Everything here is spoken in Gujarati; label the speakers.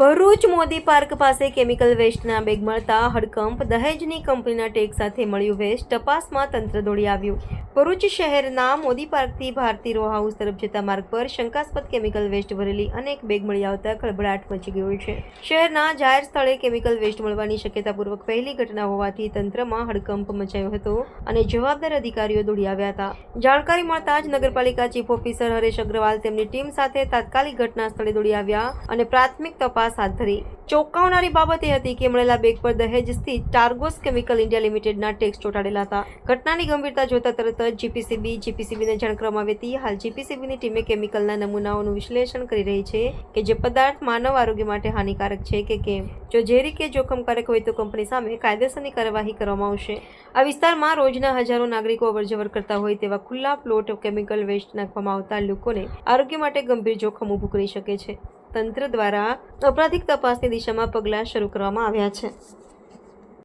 Speaker 1: ભરૂચ મોદી પાર્ક પાસે કેમિકલ વેસ્ટના બેગ મળતા હડકંપ દહેજની કંપનીના ટેગ સાથે મળ્યું વેસ્ટ, તપાસમાં તંત્ર દોડી આવ્યું. ભરૂચ શહેરના મોદી પાર્કથી ભારતી રો હાઉસ તરફ જતા માર્ગ પર શંકાસ્પદ કેમિકલ વેસ્ટ ભરેલી અનેક બેગ મળી આવતા ખળભળાટ મચી ગયો છે. શહેરના જાહેર સ્થળે કેમિકલ વેસ્ટ મળવાની શક્યતાપૂર્વક પહેલી ઘટના હોવાથી તંત્રમાં હડકંપ મચાયો હતો અને જવાબદાર અધિકારીઓ દોડી આવ્યા હતા. જાણકારી મળતા જ નગરપાલિકા ચીફ ઓફિસર હરેશ અગ્રવાલ તેમની ટીમ સાથે તાત્કાલિક ઘટના સ્થળે દોડી આવ્યા અને પ્રાથમિક તપાસ હાથ ધરી. ચોંકાવનારી બાબત એ હતી કે મળેલા બેગ પર દહેજ સ્થિત ટાર્ગોસ કેમિકલ ઇન્ડિયા લિમિટેડના ટેક્સ ચોંટાડેલા હતા. ઘટનાની ગંભીરતા જોતા તરત જ જીપીસીબી, જીપીસીબીને જાણ કરવામાં આવી હતી. હાલ જીપીસીબીની ટીમે કેમિકલના નમૂનાઓનું વિશ્લેષણ કરી રહી છે કે જે પદાર્થ માનવ આરોગ્ય માટે હાનિકારક છે કે કેમ. જો ઝેરી કે જોખમકારક હોય તો કંપની સામે કાયદેસરની કાર્યવાહી કરવામાં આવશે. આ વિસ્તારમાં રોજના હજારો નાગરિકો અવરજવર કરતા હોય તેવા ખુલ્લા પ્લોટ કેમિકલ વેસ્ટ નાખવામાં આવતા લોકોને આરોગ્ય માટે ગંભીર જોખમ ઊભું કરી શકે છે. તંત્ર દ્વારા અપરાધિક તપાસની દિશામાં પગલાં શરૂ કરવામાં આવ્યા છે.